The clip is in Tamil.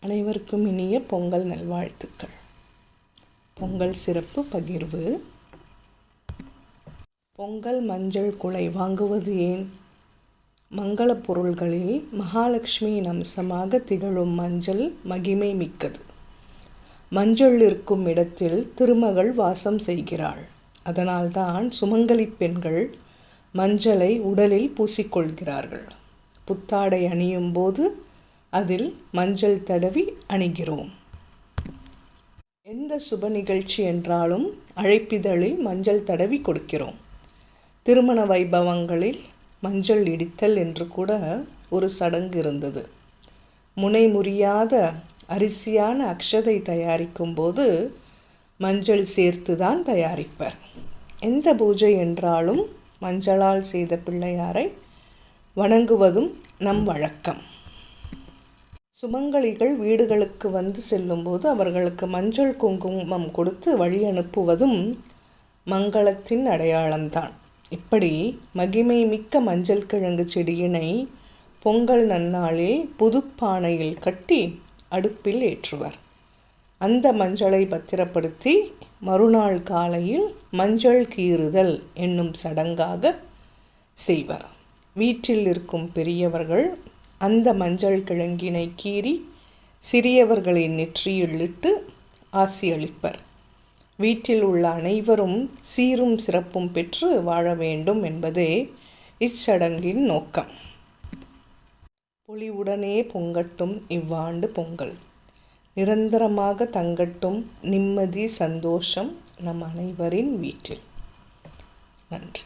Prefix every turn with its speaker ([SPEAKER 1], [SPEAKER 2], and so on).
[SPEAKER 1] அனைவருக்கும் இனிய பொங்கல் நல்வாழ்த்துக்கள். பொங்கல் சிறப்பு பகிர்வு. பொங்கல் மஞ்சள் குலை வாங்குவது ஏன்? மங்களப் பொருள்களில் மகாலட்சுமியின் அம்சமாக திகழும் மஞ்சள் மகிமை மிக்கது. மஞ்சள் இருக்கும் இடத்தில் திருமகள் வாசம் செய்கிறாள். அதனால்தான் சுமங்கலி பெண்கள் மஞ்சளை உடலில் பூசிக்கொள்கிறார்கள் புத்தாடை அணியும் போது அதில் மஞ்சள் தடவி அணிகிறோம். எந்த சுப நிகழ்ச்சி என்றாலும் அழைப்பிதழில் மஞ்சள் தடவி கொடுக்கிறோம். திருமண வைபவங்களில் மஞ்சள் இடித்தல் என்று கூட ஒரு சடங்கு இருந்தது. முனை முறியாத அரிசியான அக்ஷதை தயாரிக்கும் போது மஞ்சள் சேர்த்து தான் தயாரிப்பர். எந்த பூஜை என்றாலும் மஞ்சளால் செய்த பிள்ளையாரை வணங்குவதும் நம் வழக்கம். சுமங்கலிகள் வீடுகளுக்கு வந்து செல்லும்போது அவர்களுக்கு மஞ்சள் குங்குமம் கொடுத்து வழி அனுப்புவதும் மங்களத்தின் அடையாளம்தான். இப்படி மகிமை மிக்க மஞ்சள் கிழங்கு செடியினை பொங்கல் நன்னாளில் புதுப்பானையில் கட்டி அடுப்பில் ஏற்றுவர். அந்த மஞ்சளை பத்திரப்படுத்தி மறுநாள் காலையில் மஞ்சள் கீறுதல் என்னும் சடங்காக செய்வர். வீட்டில் இருக்கும் பெரியவர்கள் அந்த மஞ்சள் கிழங்கினை கீறி சிறியவர்களின் நெற்றியில் இட்டு ஆசியளிப்பர் வீட்டில் உள்ள அனைவரும் சீரும் சிறப்பும் பெற்று வாழ வேண்டும் என்பதே இச்சடங்கின் நோக்கம். பொலிவுடனே பொங்கட்டும் இவ்வாண்டு பொங்கல். நிரந்தரமாக தங்கட்டும் நிம்மதி சந்தோஷம் நம் அனைவரின் வீட்டில். நன்றி.